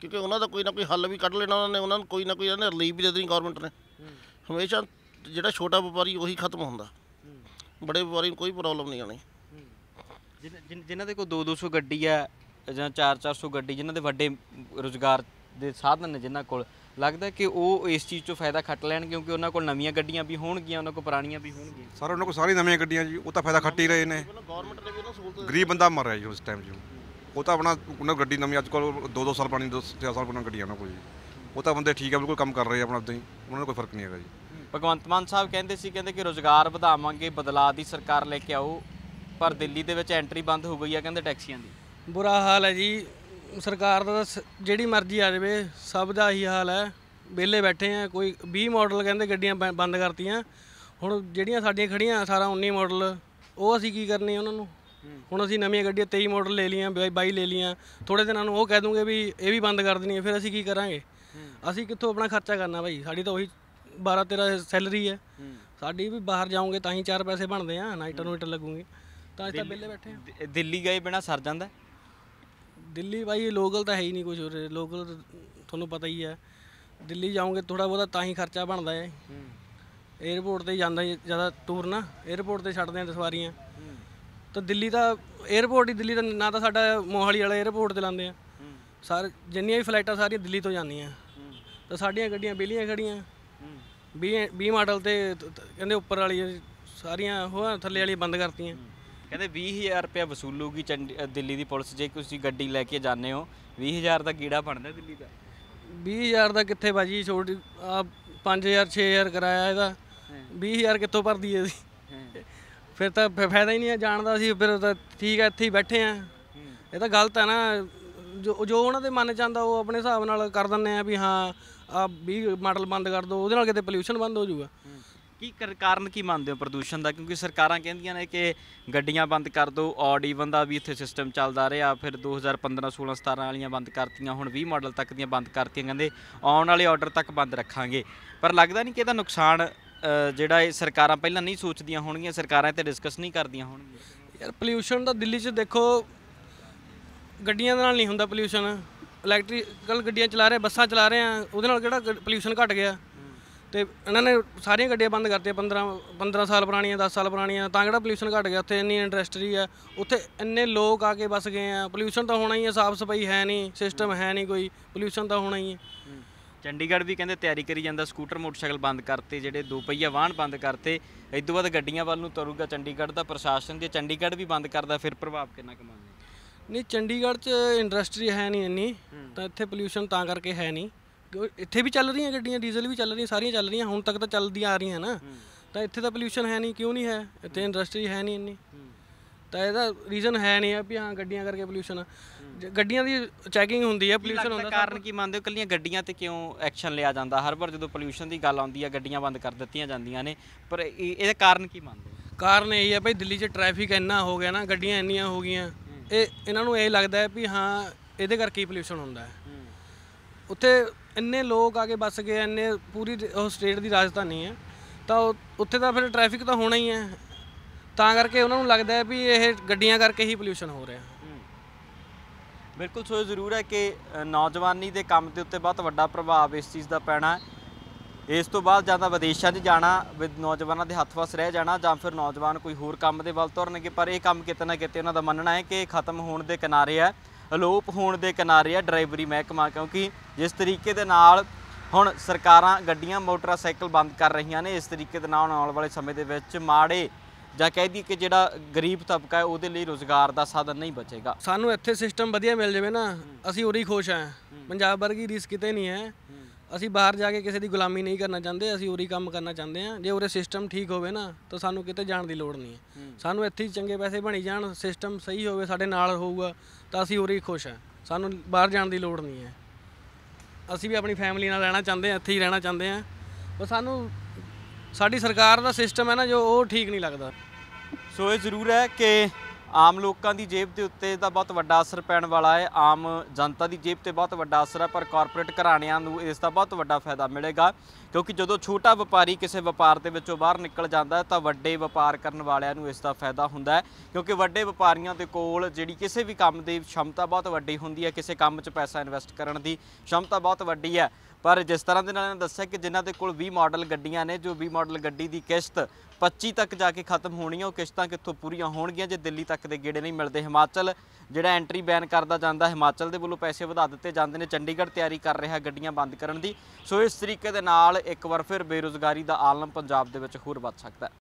ਕਿਉਂਕਿ ਉਹਨਾਂ ਦਾ ਕੋਈ ਨਾ ਕੋਈ ਹੱਲ ਵੀ ਕੱਢ ਲੈਣਾ ਉਹਨਾਂ ਨੇ ਉਹਨਾਂ ਨੂੰ ਕੋਈ ਨਾ ਕੋਈ ਉਹਨਾਂ ਨੇ ਰਿਲੀਫ ਵੀ ਦੇ ਦੇਣੀ ਗਵਰਨਮੈਂਟ ਨੇ। ਹਮੇਸ਼ਾ ਜਿਹੜਾ ਛੋਟਾ ਵਪਾਰੀ ਉਹੀ ਖਤਮ ਹੁੰਦਾ। ਬੜੇ ਵਪਾਰੀ ਨੂੰ ਕੋਈ ਪ੍ਰੋਬਲਮ ਨਹੀਂ ਆਣੀ ਜਿਨ੍ਹਾਂ- ਜਿਨ੍ਹਾਂ ਦੇ ਕੋਲ 2-200 ਗੱਡੀ ਆ ਜਾਂ 4-400 ਗੱਡੀ ਜਿਨ੍ਹਾਂ ਦੇ ਵੱਡੇ ਰੋਜ਼ਗਾਰ ਦੇ ਸਾਧਨ ਨੇ ਜਿਨ੍ਹਾਂ ਕੋਲ ਲੱਗਦਾ ਕਿ ਉਹ ਇਸ ਚੀਜ਼ 'ਚੋਂ ਫਾਇਦਾ ਖੱਟ ਲੈਣ ਕਿਉਂਕਿ ਉਹਨਾਂ ਕੋਲ ਨਵੀਆਂ ਗੱਡੀਆਂ ਵੀ ਹੋਣਗੀਆਂ ਉਹਨਾਂ ਕੋਲ ਪੁਰਾਣੀਆਂ ਵੀ ਹੋਣਗੀਆਂ। ਸਾਰੇ ਉਹਨਾਂ ਕੋਲ ਸਾਰੀ ਨਵੀਆਂ ਗੱਡੀਆਂ ਜੀ ਉਹ ਤਾਂ ਫਾਇਦਾ ਖੱਟ ਹੀ ਰਹੇ ਨੇ। ਗਵਰਨਮੈਂਟ ਨੇ ਵੀ ਉਹਨਾਂ ਸਹੂਲਤ ਗਰੀਬ ਬੰਦਾ ਮਰ ਰਿਹਾ ਜੀ ਉਸ ਟਾਈਮ ਜੀ ਉਹ। ਤਾਂ ਆਪਣਾ ਉਹਨਾਂ ਗੱਡੀ ਨਵੀਂ ਅੱਜ ਕੋਲ 2-2 ਸਾਲ ਪੁਰਾਣੀ 2 ਸਾਲ ਪੁਰਾਣੀ ਗੱਡੀਆਂ ਉਹਨਾਂ ਕੋਲ ਜੀ। ਉਹ ਤਾਂ ਬੰਦੇ ਠੀਕ ਆ ਬਿਲਕੁਲ ਕੰਮ ਕਰ ਰਹੇ ਆ ਆਪਣਾ ਉਦਾਂ ਹੀ। ਉਹਨਾਂ ਨੂੰ ਕੋਈ ਫ਼ਰਕ ਨਹੀਂ ਹੈਗਾ ਜੀ। ਭਗਵੰਤ ਮਾਨ ਸਾਹਿਬ ਕਹਿੰਦੇ ਸੀ ਕਹਿੰਦੇ ਕਿ ਰੋਜ਼ਗਾਰ ਵਧਾਵਾਂਗੇ ਬਦਲਾਅ ਦੀ ਸਰਕਾਰ ਲੈ ਕੇ ਆਓ ਪਰ ਦਿੱਲੀ ਦੇ ਵਿੱਚ ਐਂਟਰੀ ਬੰਦ ਹੋ ਗਈ ਆ ਕਹਿੰਦੇ ਟੈਕਸੀਆਂ ਦੀ। ਬੁਰਾ ਹਾਲ ਹੈ ਜੀ। ਸਰਕਾਰ ਦਾ ਜਿਹੜੀ ਮਰਜ਼ੀ ਆ ਜਾਵੇ ਸਭ ਦਾ ਇਹੀ ਹਾਲ ਹੈ। ਵਿਹਲੇ ਬੈਠੇ ਆ ਕੋਈ 20 ਮਾਡਲ ਕਹਿੰਦੇ ਗੱਡੀਆਂ ਬੰਦ ਕਰਤੀਆਂ। ਹੁਣ ਜਿਹੜੀਆਂ ਸਾਡੀਆਂ ਖੜੀਆਂ 18 19 ਮਾਡਲ ਉਹ ਅਸੀਂ ਕੀ ਕਰਨੀ ਉਹਨਾਂ ਨੂੰ? ਹੁਣ ਅਸੀਂ ਨਵੀਆਂ ਗੱਡੀਆਂ 23 ਮਾਡਲ ਲੈ ਲਈਆਂ 22 ਲੈ ਲਈਆਂ। ਥੋੜੇ ਦਿਨਾਂ ਨੂੰ ਉਹ ਕਹਿ ਦੂੰਗੇ ਵੀ ਇਹ ਵੀ ਬੰਦ ਕਰ ਦੇਣੀ ਹੈ ਫਿਰ ਅਸੀਂ ਕੀ ਕਰਾਂਗੇ? ਅਸੀਂ ਕਿੱਥੋਂ ਆਪਣਾ ਖਰਚਾ ਕਰਨਾ ਭਾਈ ਸਾਡੀ ਤਾਂ ਉਹੀ 12 13 ਸੈਲਰੀ ਹੈ। ਸਾਡੀ ਵੀ ਬਾਹਰ ਜਾਉਂਗੇ ਤਾਂ ਹੀ ਚਾਰ ਪੈਸੇ ਬਣਦੇ ਆ ਨਾਈਟਰ ਨੂੰ ਲੱਗੂਗੇ ਤਾਂ ਅਸੀਂ ਤਾਂ ਵਿਹਲੇ ਬੈਠੇ ਆ। ਦਿੱਲੀ ਗਏ ਬਿਨਾ ਸਰ ਜਾਂਦਾ? ਹੈ? ਦਿੱਲੀ ਭਾਈ ਲੋਕਲ ਤਾਂ ਹੈ ਹੀ ਨਹੀਂ ਕੁਝ ਉਰੇ। ਲੋਕਲ ਤੁਹਾਨੂੰ ਪਤਾ ਹੀ ਹੈ। ਦਿੱਲੀ ਜਾਉਂਗੇ ਥੋੜਾ ਬਹੁਤਾ ਤਾਂ ਹੀ ਖਰਚਾ ਬਣਦਾ ਹੈ। 에어ਪੋਰਟ ਤੇ ਜਾਂਦਾ ਹੀ ਜ਼ਿਆਦਾ ਟੂਰ ਨਾ। ਏਅਰਪੋਰਟ ਤੇ ਛੱਡਦੇ ਆ ਸਵਾਰੀਆਂ। ਤਾਂ ਦਿੱਲੀ ਤਾਂ ਏਅਰਪੋਰਟ ਹੀ ਦਿੱਲੀ ਦਾ ਨਾ ਤਾਂ ਸਾਡਾ ਮੋਹਾਲੀ ਵਾਲਾ ਏਅਰਪੋਰਟ ਤੇ ਲਾਉਂਦੇ ਆ। ਸਾਰ ਜਿੰਨੀਆਂ ਵੀ ਫਲਾਈਟਾਂ ਸਾਰੀਆਂ ਦਿੱਲੀ ਤੋਂ ਜਾਂਦੀਆਂ। ਤਾਂ ਸਾਡੀਆਂ ਗੱਡੀਆਂ ਵਿਹਲੀਆਂ ਖੜੀਆਂ। 20 20 ਮਾਡਲ ਤੇ ਤ- ਤ- ਕਹਿੰਦੇ ਉੱਪਰ ਵਾਲੀ ਸਾਰੀਆਂ ਉਹ ਥੱਲੇ ਵਾਲੀ ਬੰਦ ਕਰਤੀਆਂ। ਕਹਿੰਦੇ 20000 ਰੁਪਏ ਵਸੂਲੂਗੀ ਚੰਡੀ ਅ, ਦਿੱਲੀ ਦੀ ਪੁਲਿਸ ਜੇ ਤੁਸੀਂ ਗੱਡੀ ਲੈ ਕੇ ਜਾਂਦੇ ਹੋ 20000 ਦਾ ਕੀੜਾ ਬਣਦਾ ਦਿੱਲੀ ਦਾ? 20000 ਦਾ ਕਿੱਥੇ ਬਾਜੀ ਛੋਟੀ ਆ 5000 6000 ਕਰਾਇਆ ਇਹਦਾ। 20000 ਕਿੱਥੋਂ ਭਰਦੀ ਏ ਸੀ ਫਿਰ ਤਾਂ ਫ- ਫਾਇਦਾ ਹੀ ਨਹੀਂ ਹੈ ਜਾਣ ਦਾ ਅਸੀਂ ਫਿਰ ਤਾਂ ਠੀਕ ਹੈ ਇੱਥੇ ਹੀ ਬੈਠੇ ਆ। ਇਹ ਤਾਂ ਗਲਤ ਹੈ ਨਾ ਜੋ ਜੋ ਉਹਨਾਂ ਦੇ ਮਨ ਚ ਆਉਂਦਾ ਉਹ ਆਪਣੇ ਹਿਸਾਬ ਨਾਲ ਕਰ ਦਿੰਦੇ ਆ ਵੀ ਹਾਂ ਆ 20 ਮਾਡਲ ਬੰਦ ਕਰ ਦਿਓ ਉਹਦੇ ਨਾਲ ਕਿਤੇ ਪੋਲਿਊਸ਼ਨ ਬੰਦ ਹੋ ਜਾਊਗਾ। ਕੀ ਕਰ- ਕਾਰਨ ਕੀ ਮੰਨਦੇ ਹੋ ਪ੍ਰਦੂਸ਼ਣ ਦਾ? ਕਿਉਂਕਿ ਸਰਕਾਰਾਂ ਕਹਿੰਦੀਆਂ ਨੇ ਕਿ ਗੱਡੀਆਂ ਬੰਦ ਕਰ ਦਿਓ ਔਡ ਈਵਨ ਦਾ ਵੀ ਇੱਥੇ ਸਿਸਟਮ ਚੱਲਦਾ ਰਿਹਾ। ਫਿਰ 2015 16 17 ਵਾਲੀਆਂ ਬੰਦ ਕਰਤੀਆਂ ਹੁਣ 20 ਮਾਡਲ ਤੱਕ ਦੀਆਂ ਬੰਦ ਕਰਤੀਆਂ ਕਹਿੰਦੇ ਆਉਣ ਵਾਲੇ ਆਰਡਰ ਤੱਕ ਬੰਦ ਰੱਖਾਂਗੇ। ਪਰ ਲੱਗਦਾ ਨਹੀਂ ਕਿ ਇਹਦਾ ਨੁਕਸਾਨ ਜਿਹੜਾ ਇਹ ਸਰਕਾਰਾਂ ਪਹਿਲਾਂ ਨਹੀਂ ਸੋਚਦੀਆਂ ਹੋਣਗੀਆਂ ਸਰਕਾਰਾਂ ਇਹ ਤੇ ਡਿਸਕਸ ਨਹੀਂ ਕਰਦੀਆਂ ਹੋਣਗੀਆਂ। ਯਾਰ ਪੋਲਿਊਸ਼ਨ ਤਾਂ ਦਿੱਲੀ 'ਚ ਦੇਖੋ ਗੱਡੀਆਂ ਦੇ ਨਾਲ ਨਹੀਂ ਹੁੰਦਾ ਪੋਲਿਊਸ਼ਨ ਇਲੈਕਟ੍ਰੀਕਲ ਗੱਡੀਆਂ ਚਲਾ ਰਹੇ, ਬੱਸਾਂ ਚਲਾ ਰਹੇ ਆ, ਉਹਦੇ ਨਾਲ ਕਿਹੜਾ ਪੋਲਿਊਸ਼ਨ ਘਟ ਗਿਆ। ਤੇ ਇਹਨਾਂ ਨੇ ਸਾਰੀਆਂ ਗੱਡੀਆਂ ਬੰਦ ਕਰਤੀਆਂ 15 15 ਸਾਲ ਪੁਰਾਣੀਆਂ 10 ਸਾਲ ਪੁਰਾਣੀਆਂ, ਤਾਂ ਕਿਹੜਾ ਪੋਲਿਊਸ਼ਨ ਘਟ ਗਿਆ? ਉੱਥੇ ਇੰਨੀ ਇੰਡਸਟਰੀ ਆ, ਉੱਥੇ ਇੰਨੇ ਲੋਕ ਆ ਕੇ ਵਸ ਗਏ ਆ। ਪੋਲਿਊਸ਼ਨ ਤਾਂ ਹੋਣਾ ਹੀ ਆ ਸਾਫ਼ ਸਫ਼ਾਈ ਹੈ ਨਹੀਂ ਸਿਸਟਮ ਹੈ ਨਹੀਂ ਕੋਈ ਪੋਲਿਊਸ਼ਨ ਤਾਂ ਹੋਣਾ ਹੀ ਹੈ ਚੰਡੀਗੜ੍ਹ ਵੀ ਕਹਿੰਦੇ ਤਿਆਰੀ ਕਰੀ ਜਾਂਦਾ ਸਕੂਟਰ ਮੋਟਰਸਾਈਕਲ ਬੰਦ ਕਰਤੇ, ਜਿਹੜੇ ਦੋ ਪਹੀਆ ਵਾਹਨ ਬੰਦ ਕਰਤੇ ਇਸ ਤੋਂ ਬਾਅਦ ਗੱਡੀਆਂ ਵੱਲ ਨੂੰ ਤੁਰੂਗਾ ਚੰਡੀਗੜ੍ਹ ਦਾ ਪ੍ਰਸ਼ਾਸਨ, ਜੇ ਚੰਡੀਗੜ੍ਹ ਵੀ ਬੰਦ ਕਰਦਾ, ਫਿਰ ਪ੍ਰਭਾਵ ਕਿੰਨਾ ਕਮਾਉਂਦਾ ਨਹੀਂ ਚੰਡੀਗੜ੍ਹ 'ਚ ਇੰਡਸਟਰੀ ਹੈ ਨਹੀਂ ਇੰਨੀ ਤਾਂ ਇੱਥੇ ਪੋਲਿਊਸ਼ਨ ਤਾਂ ਕਰਕੇ ਹੈ ਨਹੀਂ। ਇੱਥੇ ਵੀ ਚੱਲ ਰਹੀਆਂ ਗੱਡੀਆਂ ਡੀਜ਼ਲ ਵੀ ਚੱਲ ਰਹੀਆਂ ਸਾਰੀਆਂ ਚੱਲ ਰਹੀਆਂ ਹੁਣ ਤੱਕ ਤਾਂ ਚੱਲਦੀਆਂ ਆ ਰਹੀਆਂ ਨਾ। ਤਾਂ ਇੱਥੇ ਤਾਂ ਪੋਲਿਊਸ਼ਨ ਹੈ ਨਹੀਂ ਕਿਉਂ ਨਹੀਂ ਹੈ? ਇੱਥੇ ਇੰਡਸਟਰੀ ਹੈ ਨਹੀਂ ਇੰਨੀ। ਤਾਂ ਇਹਦਾ ਰੀਜ਼ਨ ਹੈ ਨਹੀਂ ਆ ਵੀ ਹਾਂ ਗੱਡੀਆਂ ਕਰਕੇ ਪੋਲਿਊਸ਼ਨ ਗੱਡੀਆਂ ਦੀ ਚੈਕਿੰਗ ਹੁੰਦੀ ਹੈ ਪੋਲਿਊਸ਼ਨ ਲੱਗਦਾ ਹੁੰਦਾ ਕਾਰਨ ਕੀ ਮੰਨਦੇ ਹੋ? ਕੱਲੀਆਂ ਗੱਡੀਆਂ ਤੇ ਕਿਉਂ ਐਕਸ਼ਨ ਲਿਆ ਜਾਂਦਾ? ਹਰ ਵਾਰ ਜਦੋਂ ਪੋਲਿਊਸ਼ਨ ਦੀ ਗੱਲ ਆਉਂਦੀ ਹੈ ਗੱਡੀਆਂ ਬੰਦ ਕਰ ਦਿੱਤੀਆਂ ਜਾਂਦੀਆਂ ਨੇ। ਪਰ ਇਹ- ਇਹਦਾ ਕਾਰਨ ਕੀ ਮੰਨਦੇ ਕਾਰਨ ਇਹ ਹੈ ਭਾਈ ਦਿੱਲੀ 'ਚ ਟ੍ਰੈਫਿਕ ਇੰਨਾ ਹੋ ਗਿਆ ਨਾ ਗੱਡੀਆਂ ਇੰਨੀਆਂ ਹੋ ਗਈਆਂ। ਇਹ ਇਹਨਾਂ ਨੂੰ ਇਹ ਲੱਗਦਾ ਹੈ ਵੀ ਹਾਂ ਇਹਦੇ ਕਰਕੇ ਹੀ ਪੋਲਿਊਸ਼ਨ ਹੁੰਦਾ ਹੈ। ਉੱਥੇ ਇੰਨੇ ਲੋਕ ਆ ਕੇ ਵੱਸ ਗਏ ਇੰਨੇ ਪੂਰੀ ਉਹ ਸਟੇਟ ਦੀ ਰਾਜਧਾਨੀ ਹੈ। ਤਾਂ ਉੱਥੇ ਤਾਂ ਫਿਰ ਟ੍ਰੈਫਿਕ ਤਾਂ ਹੋਣਾ ਹੀ ਹੈ। ਤਾਂ ਕਰਕੇ ਉਹਨਾਂ ਨੂੰ ਲੱਗਦਾ ਹੈ ਵੀ ਇਹ ਗੱਡੀਆਂ ਕਰਕੇ ਹੀ ਪੋਲਿਊਸ਼ਨ ਹੋ ਰਿਹਾ। ਬਿਲਕੁਲ ਸੋ ਇਹ ਜ਼ਰੂਰ ਹੈ ਕਿ ਨੌਜਵਾਨੀ ਦੇ ਕੰਮ ਦੇ ਉੱਤੇ ਬਹੁਤ ਵੱਡਾ ਪ੍ਰਭਾਵ ਇਸ ਚੀਜ਼ ਦਾ ਪੈਣਾ ਹੈ। ਇਸ ਤੋਂ ਬਾਅਦ ਜਾਂ ਤਾਂ ਵਿਦੇਸ਼ਾਂ 'ਚ ਜਾਣਾ ਨੌਜਵਾਨਾਂ ਦੇ ਹੱਥ ਵਸ ਰਹਿ ਜਾਣਾ ਜਾਂ ਫਿਰ ਨੌਜਵਾਨ ਕੋਈ ਹੋਰ ਕੰਮ ਦੇ ਵੱਲ ਤੁਰਨਗੇ ਪਰ ਇਹ ਕੰਮ ਕਿਤੇ ਨਾ ਕਿਤੇ ਉਹਨਾਂ ਦਾ ਮੰਨਣਾ ਹੈ ਕਿ ਖਤਮ ਹੋਣ ਦੇ ਕਿਨਾਰੇ ਹੈ ਅਲੋਪ ਹੋਣ ਦੇ ਕਿਨਾਰੇ ਹੈ ਡਰਾਈਵਰੀ ਮਹਿਕਮਾ ਕਿਉਂਕਿ ਜਿਸ ਤਰੀਕੇ ਦੇ ਨਾਲ ਹੁਣ ਸਰਕਾਰਾਂ ਗੱਡੀਆਂ ਮੋਟਰਸਾਈਕਲ ਬੰਦ ਕਰ ਰਹੀਆਂ ਨੇ ਇਸ ਤਰੀਕੇ ਦੇ ਨਾਲ ਆਉਣ ਵਾਲੇ ਸਮੇਂ ਦੇ ਵਿੱਚ ਮਾੜੇ ਜਾਂ ਕਹਿ ਦਈਏ ਕਿ ਜਿਹੜਾ ਗਰੀਬ ਤਬਕਾ ਹੈ ਉਹਦੇ ਲਈ ਰੋਜ਼ਗਾਰ ਦਾ ਸਾਧਨ ਨਹੀਂ ਬਚੇਗਾ। ਸਾਨੂੰ ਇੱਥੇ ਸਿਸਟਮ ਵਧੀਆ ਮਿਲ ਜਾਵੇ ਨਾ ਅਸੀਂ ਉਰੀ ਖੁਸ਼ ਹਾਂ। ਪੰਜਾਬ ਵਰਗੀ ਰੀਸ ਕਿਤੇ ਨਹੀਂ ਹੈ। ਅਸੀਂ ਬਾਹਰ ਜਾ ਕੇ ਕਿਸੇ ਦੀ ਗੁਲਾਮੀ ਨਹੀਂ ਕਰਨਾ ਚਾਹੁੰਦੇ ਅਸੀਂ ਉਰੀ ਕੰਮ ਕਰਨਾ ਚਾਹੁੰਦੇ ਹਾਂ। ਜੇ ਉਰੇ ਸਿਸਟਮ ਠੀਕ ਹੋਵੇ ਨਾ ਤਾਂ ਸਾਨੂੰ ਕਿਤੇ ਜਾਣ ਦੀ ਲੋੜ ਨਹੀਂ ਹੈ। ਸਾਨੂੰ ਇੱਥੇ ਹੀ ਚੰਗੇ ਪੈਸੇ ਬਣੀ ਜਾਣ ਸਿਸਟਮ ਸਹੀ ਹੋਵੇ ਸਾਡੇ ਨਾਲ ਹੋਊਗਾ ਤਾਂ ਅਸੀਂ ਉਰੀ ਖੁਸ਼ ਹਾਂ। ਸਾਨੂੰ ਬਾਹਰ ਜਾਣ ਦੀ ਲੋੜ ਨਹੀਂ ਹੈ। ਅਸੀਂ ਵੀ ਆਪਣੀ ਫੈਮਿਲੀ ਨਾਲ ਰਹਿਣਾ ਚਾਹੁੰਦੇ ਹਾਂ ਇੱਥੇ ਹੀ ਰਹਿਣਾ ਚਾਹੁੰਦੇ ਹਾਂ। ਪਰ ਸਾਨੂੰ ਸਾਡੀ ਸਰਕਾਰ ਦਾ ਸਿਸਟਮ ਹੈ ਨਾ ਜੋ ਉਹ ਠੀਕ ਨਹੀਂ ਲੱਗਦਾ। ਸੋ ਇਹ ਜ਼ਰੂਰ ਹੈ ਕਿ ਆਮ ਲੋਕਾਂ ਦੀ ਜੇਬ ਦੇ ਉੱਤੇ ਦਾ ਬਹੁਤ ਵੱਡਾ ਅਸਰ ਪੈਣ ਵਾਲਾ ਹੈ। ਆਮ ਜਨਤਾ ਦੀ ਜੇਬ ਤੇ ਬਹੁਤ ਵੱਡਾ ਅਸਰ ਹੈ, ਪਰ ਕਾਰਪੋਰੇਟ ਘਰਾਣਿਆਂ ਨੂੰ ਇਸ ਦਾ ਬਹੁਤ ਵੱਡਾ ਫਾਇਦਾ ਮਿਲੇਗਾ। ਕਿਉਂਕਿ ਜਦੋਂ ਛੋਟਾ ਵਪਾਰੀ ਕਿਸੇ ਵਪਾਰ ਦੇ ਵਿੱਚੋਂ ਬਾਹਰ ਨਿਕਲ ਜਾਂਦਾ ਤਾਂ ਵੱਡੇ ਵਪਾਰ ਕਰਨ ਵਾਲਿਆਂ ਨੂੰ ਇਸ ਦਾ ਫਾਇਦਾ ਹੁੰਦਾ ਹੈ। ਕਿਉਂਕਿ ਵੱਡੇ ਵਪਾਰੀਆਂ ਦੇ ਕੋਲ ਜਿਹੜੀ ਕਿਸੇ ਵੀ ਕੰਮ ਦੀ ਸ਼ਮਤਾ ਬਹੁਤ ਵੱਡੀ ਹੁੰਦੀ ਹੈ, ਕਿਸੇ ਕੰਮ 'ਚ ਪੈਸਾ ਇਨਵੈਸਟ ਕਰਨ ਦੀ ਸ਼ਮਤਾ ਬਹੁਤ ਵੱਡੀ ਹੈ। ਪਰ ਜਿਸ ਤਰ੍ਹਾਂ ਦੇ ਨਾਲ ਇਹਨਾਂ ਦੱਸਿਆ ਕਿ ਜਿਨ੍ਹਾਂ ਦੇ ਕੋਲ 20 ਮਾਡਲ ਗੱਡੀਆਂ ਨੇ, ਜੋ 20 ਮਾਡਲ ਗੱਡੀ ਦੀ ਕਿਸ਼ਤ 25 ਤੱਕ ਜਾ ਕੇ ਖਤਮ ਹੋਣੀ ਹੈ, ਉਹ ਕਿਸ਼ਤਾਂ ਕਿੱਥੋਂ ਪੂਰੀਆਂ ਹੋਣਗੀਆਂ, ਜੇ ਦਿੱਲੀ ਤੱਕ ਦੇ ਗੇੜੇ ਨਹੀਂ ਮਿਲਦੇ। ਹਿਮਾਚਲ ਜਿਹੜਾ ਐਂਟਰੀ ਬੈਨ ਕਰਦਾ ਜਾਂਦਾ, ਹਿਮਾਚਲ ਦੇ ਵੱਲੋਂ ਪੈਸੇ ਵਧਾ ਦਿੱਤੇ ਜਾਂਦੇ ਨੇ। ਚੰਡੀਗੜ੍ਹ ਤਿਆਰੀ ਕਰ ਰਿਹਾ ਗੱਡੀਆਂ ਬੰਦ ਕਰਨ ਦੀ। ਸੋ ਇਸ ਤਰੀਕੇ ਦੇ ਨਾਲ ਇੱਕ ਵਾਰ ਫਿਰ ਬੇਰੁਜ਼ਗਾਰੀ ਦਾ ਆਲਮ ਪੰਜਾਬ ਦੇ ਵਿੱਚ ਹੋਰ ਵੱਧ ਸਕਦਾ ਹੈ।